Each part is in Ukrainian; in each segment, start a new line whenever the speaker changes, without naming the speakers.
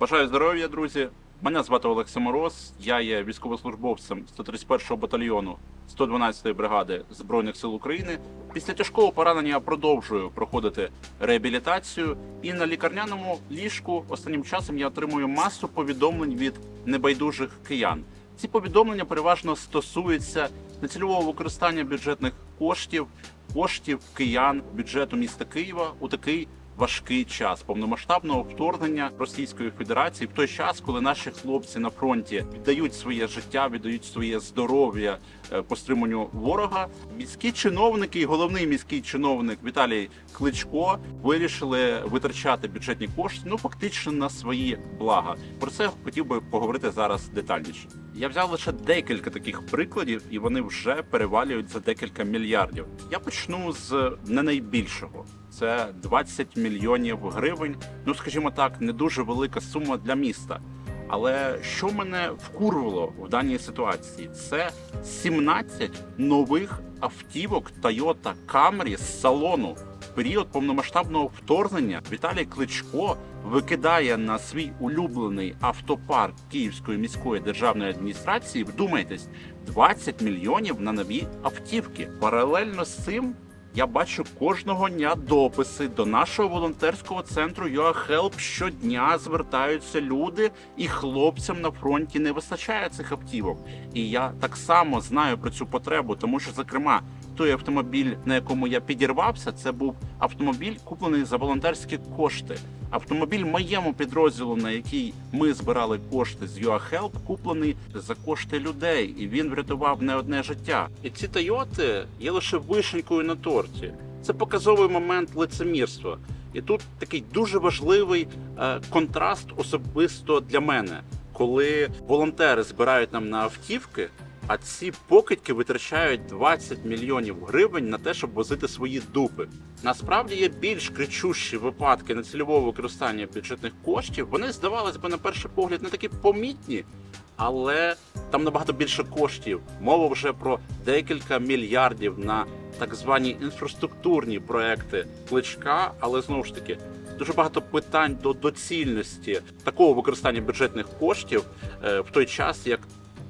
Бажаю здоров'я, друзі. Мене звати Олексій Мороз. Я є військовослужбовцем 131-го батальйону 112-ї бригади Збройних сил України. Після тяжкого поранення продовжую проходити реабілітацію. І на лікарняному ліжку останнім часом я отримую масу повідомлень від небайдужих киян. Ці повідомлення переважно стосуються нецільового використання бюджетних коштів, коштів киян бюджету міста Києва у такий важкий час повномасштабного вторгнення Російської Федерації в той час, коли наші хлопці на фронті віддають своє життя, віддають своє здоров'я е, по стриманню ворога. Міські чиновники і головний міський чиновник Віталій Кличко вирішили витрачати бюджетні кошти ну фактично на свої блага. Про це хотів би поговорити зараз детальніше. Я взяв лише декілька таких прикладів, і вони вже перевалюють за декілька мільярдів. Я почну з не найбільшого. Це 20 мільйонів гривень. Ну скажімо так, не дуже велика сума для міста. Але що мене вкурвало в даній ситуації? Це 17 нових автівок Toyota Camry з салону. В період повномасштабного вторгнення Віталій Кличко викидає на свій улюблений автопарк Київської міської державної адміністрації. Вдумайтесь, 20 мільйонів на нові автівки. Паралельно з цим я бачу кожного дня дописи до нашого волонтерського центру YourHelp. Щодня звертаються люди, і хлопцям на фронті не вистачає цих автівок. І я так само знаю про цю потребу, тому що, зокрема, той автомобіль, на якому я підірвався, це був автомобіль, куплений за волонтерські кошти. Автомобіль моєму підрозділу, на який ми збирали кошти з YourHelp, куплений за кошти людей, і він врятував не одне життя. І ці Тойоти є лише вишенькою на торті. Це показовий момент лицемірства. І тут такий дуже важливий е, контраст особисто для мене, коли волонтери збирають нам на автівки. А ці покидьки витрачають 20 мільйонів гривень на те, щоб возити свої дупи. Насправді є більш кричущі випадки нецільового використання бюджетних коштів. Вони здавалось би на перший погляд не такі помітні, але там набагато більше коштів. Мова вже про декілька мільярдів на так звані інфраструктурні проекти кличка, але знову ж таки. Дуже багато питань до доцільності такого використання бюджетних коштів е, в той час, як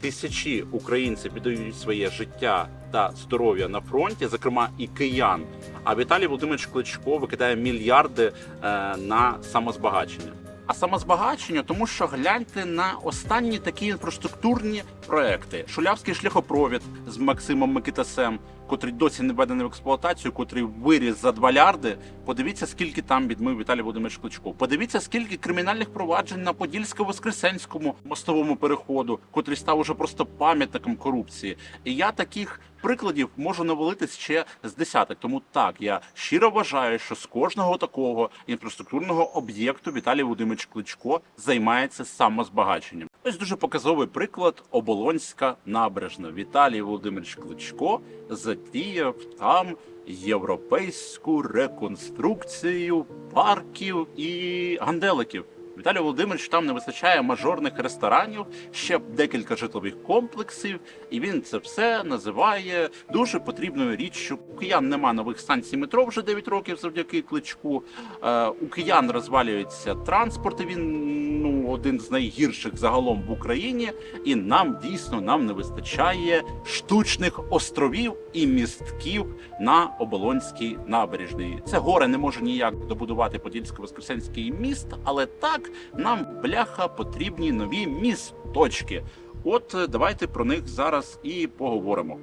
тисячі українців віддають своє життя та здоров'я на фронті, зокрема і киян. А Віталій Володимирович Кличко викидає мільярди е, на самозбагачення. А самозбагачення, тому що гляньте на останні такі інфраструктурні проекти: Шулявський шляхопровід з Максимом Микитасем, котрий досі не введений в експлуатацію, котрий виріс за 2 лярди. Подивіться, скільки там відмив Віталій Володимирович Кличко. Подивіться, скільки кримінальних проваджень на Подільсько-Воскресенському мостовому переходу, котрий став уже просто пам'ятником корупції. І я таких прикладів можу навалити ще з десяток. Тому так я щиро вважаю, що з кожного такого інфраструктурного об'єкту Віталій Володимирович Кличко займається самозбагаченням. Ось дуже показовий приклад Оболонська набережна. Віталій Володимирович Кличко затіяв там європейську реконструкцію парків і ганделиків. Віталій Володимирович там не вистачає мажорних ресторанів, ще декілька житлових комплексів, і він це все називає дуже потрібною річчю. У киян нема нових станцій метро вже 9 років завдяки кличку. Е, у киян розвалюється транспорт. Він ну один з найгірших загалом в Україні. І нам дійсно нам не вистачає штучних островів і містків на оболонській набережній. Це горе не може ніяк добудувати Подільсько-Воскресенський міст, але так нам бляха потрібні нові місточки. От е, давайте про них зараз і поговоримо.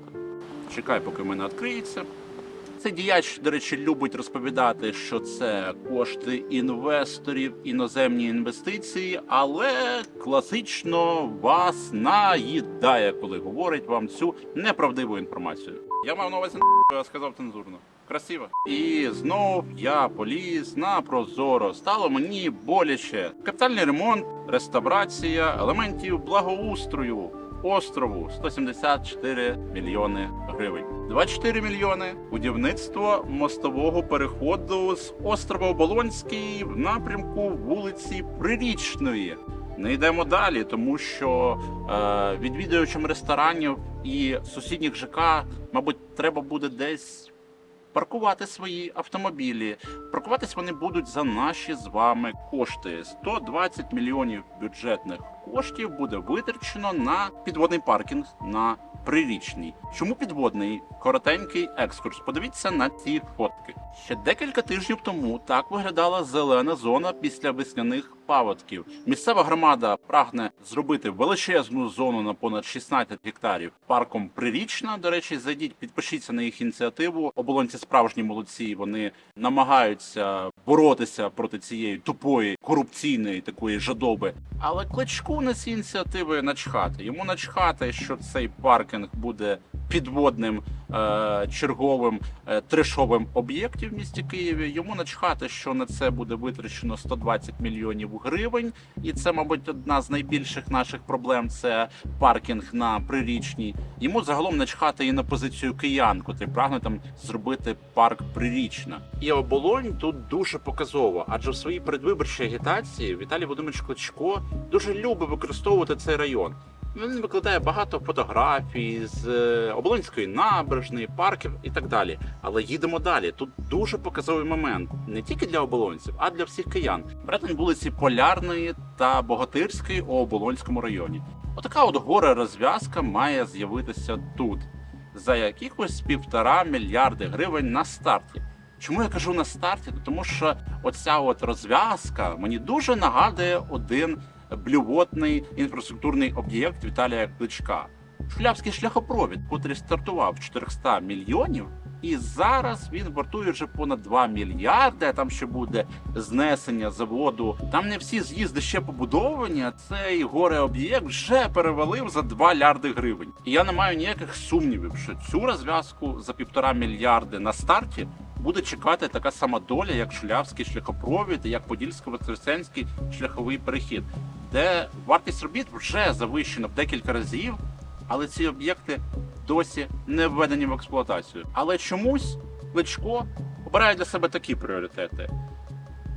Чекай, поки в мене відкриється. Цей діяч, до речі, любить розповідати, що це кошти інвесторів, іноземні інвестиції, але класично вас наїдає, коли говорить вам цю неправдиву інформацію. Я мав на увазі я сказав цензурно. Красиво. І знов я поліз на прозоро. Стало мені боляче. Капітальний ремонт, реставрація елементів благоустрою острову 174 мільйони гривень. 24 мільйони будівництво мостового переходу з острова Оболонський в напрямку вулиці Прирічної. Не йдемо далі, тому що е, відвідувачам ресторанів і сусідніх ЖК, мабуть, треба буде десь паркувати свої автомобілі. Паркуватись вони будуть за наші з вами кошти. 120 мільйонів бюджетних коштів буде витрачено на підводний паркінг на прирічній. Чому підводний? Коротенький екскурс. Подивіться на ці фотки. Ще декілька тижнів тому так виглядала зелена зона після весняних паводків. Місцева громада прагне зробити величезну зону на понад 16 гектарів парком прирічна. До речі, зайдіть, підпишіться на їх ініціативу. Оболонці справжні молодці. Вони намагаються боротися проти цієї тупої корупційної такої жадоби. Але кличку на ці ініціативи начхати. Йому начхати, що цей паркінг буде підводним е, черговим е, трешовим об'єктів в місті Києві. Йому начхати, що на це буде витрачено 120 мільйонів гривень, і це, мабуть, одна з найбільших наших проблем. Це паркінг на прирічній. Йому загалом начхати і на позицію киян, котрі прагнуть там зробити парк прирічна. І оболонь тут дуже показово, адже в своїй передвиборчій агітації Віталій Володимирович Кличко дуже любить використовувати цей район. Він викладає багато фотографій з е, Оболонської набережної, парків і так далі. Але їдемо далі. Тут дуже показовий момент не тільки для оболонців, а для всіх киян. Перетин вулиці Полярної та Богатирської у Оболонському районі. Отака от горе розв'язка має з'явитися тут за якихось півтора мільярди гривень на старті. Чому я кажу на старті? Тому що оця от розв'язка мені дуже нагадує один блювотний інфраструктурний об'єкт Віталія Кличка. Шулявський шляхопровід, котрий стартував 400 мільйонів, і зараз він вартує вже понад 2 мільярди. Там ще буде знесення заводу. Там не всі з'їзди ще побудовані. а Цей горе об'єкт вже перевалив за 2 мільярди гривень. І я не маю ніяких сумнівів, що цю розв'язку за півтора мільярди на старті буде чекати така сама доля, як Шулявський шляхопровід, як Подільсько-Воскресенський шляховий перехід, де вартість робіт вже завищена в декілька разів, але ці об'єкти досі не введені в експлуатацію. Але чомусь Кличко обирає для себе такі пріоритети: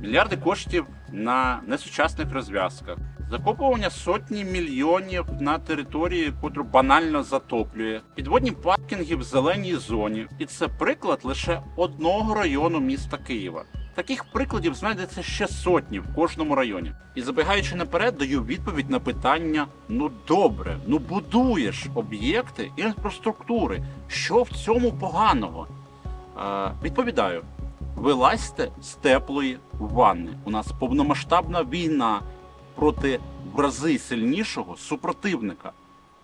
мільярди коштів на несучасних розв'язках, закопування сотні мільйонів на території, котру банально затоплює, підводні паркінги в зеленій зоні. І це приклад лише одного району міста Києва. Таких прикладів знайдеться ще сотні в кожному районі. І забігаючи наперед, даю відповідь на питання: ну добре, ну будуєш об'єкти інфраструктури. Що в цьому поганого? Е, відповідаю: вилазьте з теплої ванни. У нас повномасштабна війна проти в рази сильнішого супротивника.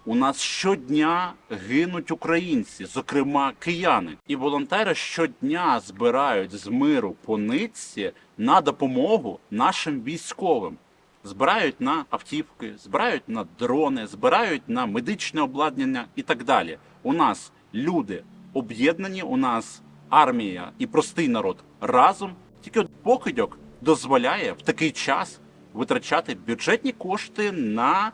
У нас щодня гинуть українці, зокрема кияни, і волонтери щодня збирають з миру по нитці на допомогу нашим військовим. Збирають на автівки, збирають на дрони, збирають на медичне обладнання і так далі. У нас люди об'єднані, у нас армія і простий народ разом. Тільки от покидьок дозволяє в такий час витрачати бюджетні кошти на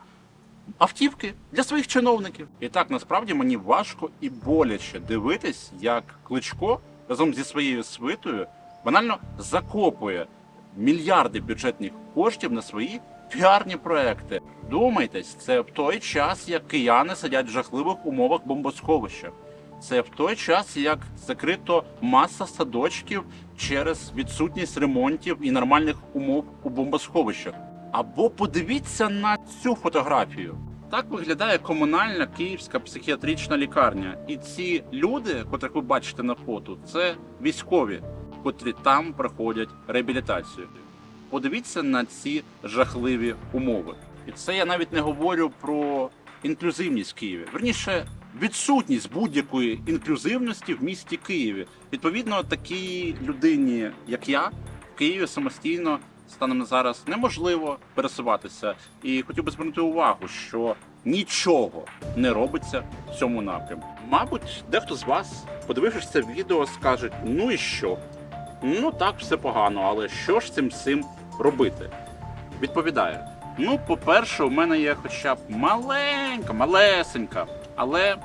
автівки для своїх чиновників. І так насправді мені важко і боляче дивитись, як Кличко разом зі своєю свитою банально закопує мільярди бюджетних коштів на свої піарні проекти. Думайтесь, це в той час, як кияни сидять в жахливих умовах бомбосховища. Це в той час, як закрито маса садочків через відсутність ремонтів і нормальних умов у бомбосховищах. Або подивіться на цю фотографію. Так виглядає комунальна київська психіатрична лікарня. І ці люди, котрих ви бачите на фото, це військові, котрі там проходять реабілітацію. Подивіться на ці жахливі умови. І це я навіть не говорю про інклюзивність в Києві. Верніше, відсутність будь-якої інклюзивності в місті Києві. Відповідно, такій людині, як я, в Києві самостійно станом на зараз неможливо пересуватися. І хотів би звернути увагу, що нічого не робиться в цьому напрямку. Мабуть, дехто з вас, подивившись це відео, скаже: ну і що? Ну так, все погано, але що ж цим всім робити? Відповідаю. Ну, по-перше, у мене є хоча б маленька, малесенька, але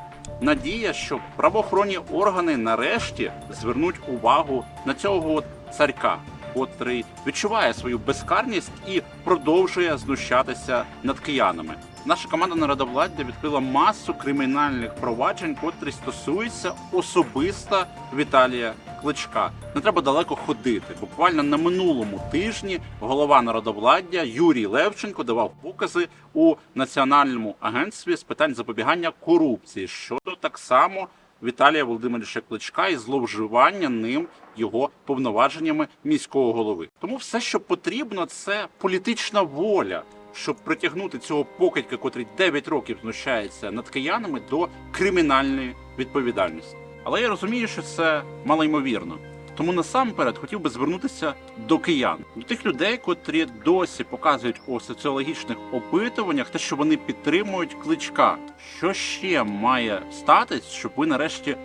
надія, що правоохоронні органи нарешті звернуть увагу на цього царька, котрий відчуває свою безкарність і продовжує знущатися над киянами. Наша команда народовладдя відкрила масу кримінальних проваджень, котрі стосуються особисто Віталія Кличка. Не треба далеко ходити. Буквально на минулому тижні голова народовладдя Юрій Левченко давав покази у Національному агентстві з питань запобігання корупції щодо так само Віталія Володимировича Кличка і зловживання ним його повноваженнями міського голови. Тому все, що потрібно, це політична воля, щоб притягнути цього покидька, котрий 9 років знущається над киянами, до кримінальної відповідальності. Але я розумію, що це малоймовірно. Тому насамперед хотів би звернутися до киян, до тих людей, котрі досі показують у соціологічних опитуваннях те, що вони підтримують кличка. Що ще має статись, щоб ви нарешті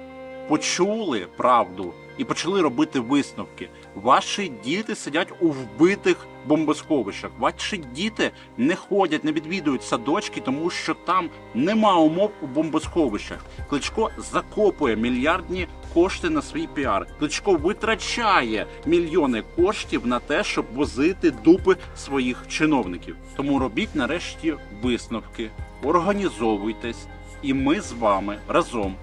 почули правду і почали робити висновки? Ваші діти сидять у вбитих бомбосховищах. Ваші діти не ходять, не відвідують садочки, тому що там нема умов у бомбосховищах. Кличко закопує мільярдні кошти на свій піар. Кличко витрачає мільйони коштів на те, щоб возити дупи своїх чиновників. Тому робіть нарешті висновки, організовуйтесь, і ми з вами разом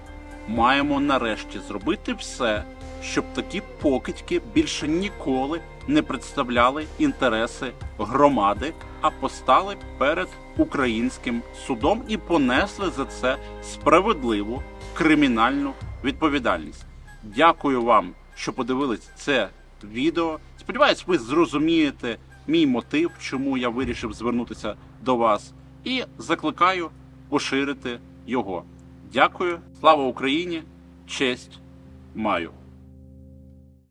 маємо нарешті зробити все, щоб такі покидьки більше ніколи не представляли інтереси громади, а постали перед українським судом і понесли за це справедливу кримінальну відповідальність. Дякую вам, що подивились це відео. Сподіваюсь, ви зрозумієте мій мотив, чому я вирішив звернутися до вас, і закликаю поширити його. Дякую, слава Україні! Честь маю.